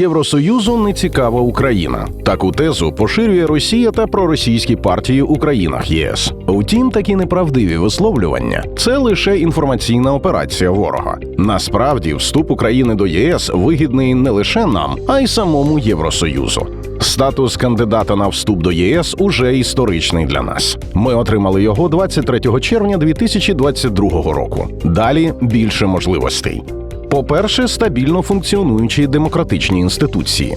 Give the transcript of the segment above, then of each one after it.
Євросоюзу не цікава Україна. Таку тезу поширює Росія та проросійські партії у країнах ЄС. Втім, такі неправдиві висловлювання це лише інформаційна операція ворога. Насправді, вступ України до ЄС вигідний не лише нам, а й самому Євросоюзу. Статус кандидата на вступ до ЄС уже історичний для нас. Ми отримали його 23 червня 2022 року. Далі більше можливостей. По-перше, стабільно функціонуючі демократичні інституції.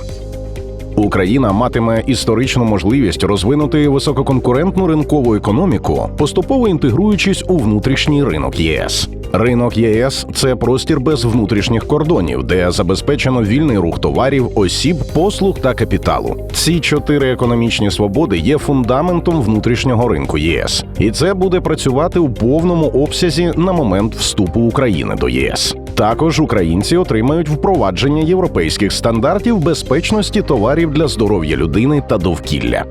Україна матиме історичну можливість розвинути висококонкурентну ринкову економіку, поступово інтегруючись у внутрішній ринок ЄС. Ринок ЄС це простір без внутрішніх кордонів, де забезпечено вільний рух товарів, осіб, послуг та капіталу. Ці чотири економічні свободи є фундаментом внутрішнього ринку ЄС, і це буде працювати у повному обсязі на момент вступу України до ЄС. Також українці отримають впровадження європейських стандартів безпечності товарів для здоров'я людини та довкілля.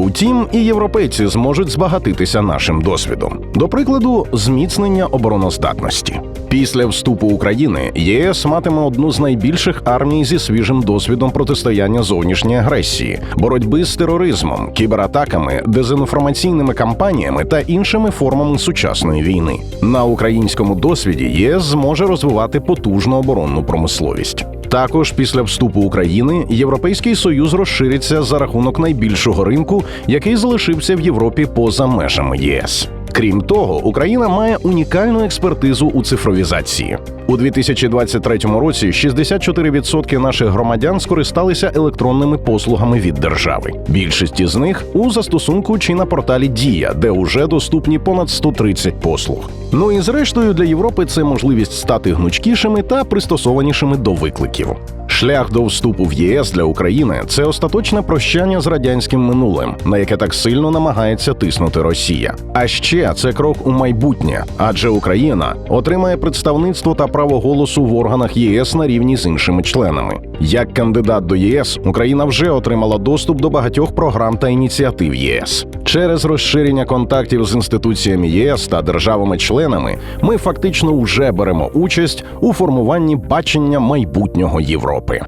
Втім, і європейці зможуть збагатитися нашим досвідом. До прикладу, зміцнення обороноздатності. Після вступу України ЄС матиме одну з найбільших армій зі свіжим досвідом протистояння зовнішньої агресії, боротьби з тероризмом, кібератаками, дезінформаційними кампаніями та іншими формами сучасної війни. На українському досвіді ЄС зможе розвивати потужну оборонну промисловість. Також після вступу України Європейський союз розшириться за рахунок найбільшого ринку, який залишився в Європі поза межами ЄС. Крім того, Україна має унікальну експертизу у цифровізації. У 2023 році 64% наших громадян скористалися електронними послугами від держави. Більшість із них у застосунку чи на порталі Дія, де уже доступні понад 130 послуг. Ну і зрештою для Європи це можливість стати гнучкішими та пристосованішими до викликів. Шлях до вступу в ЄС для України це остаточне прощання з радянським минулим, на яке так сильно намагається тиснути Росія. А ще це крок у майбутнє, адже Україна отримає представництво та право голосу в органах ЄС на рівні з іншими членами. Як кандидат до ЄС, Україна вже отримала доступ до багатьох програм та ініціатив ЄС. Через розширення контактів з інституціями ЄС та державами-членами ми фактично вже беремо участь у формуванні бачення майбутнього Європи.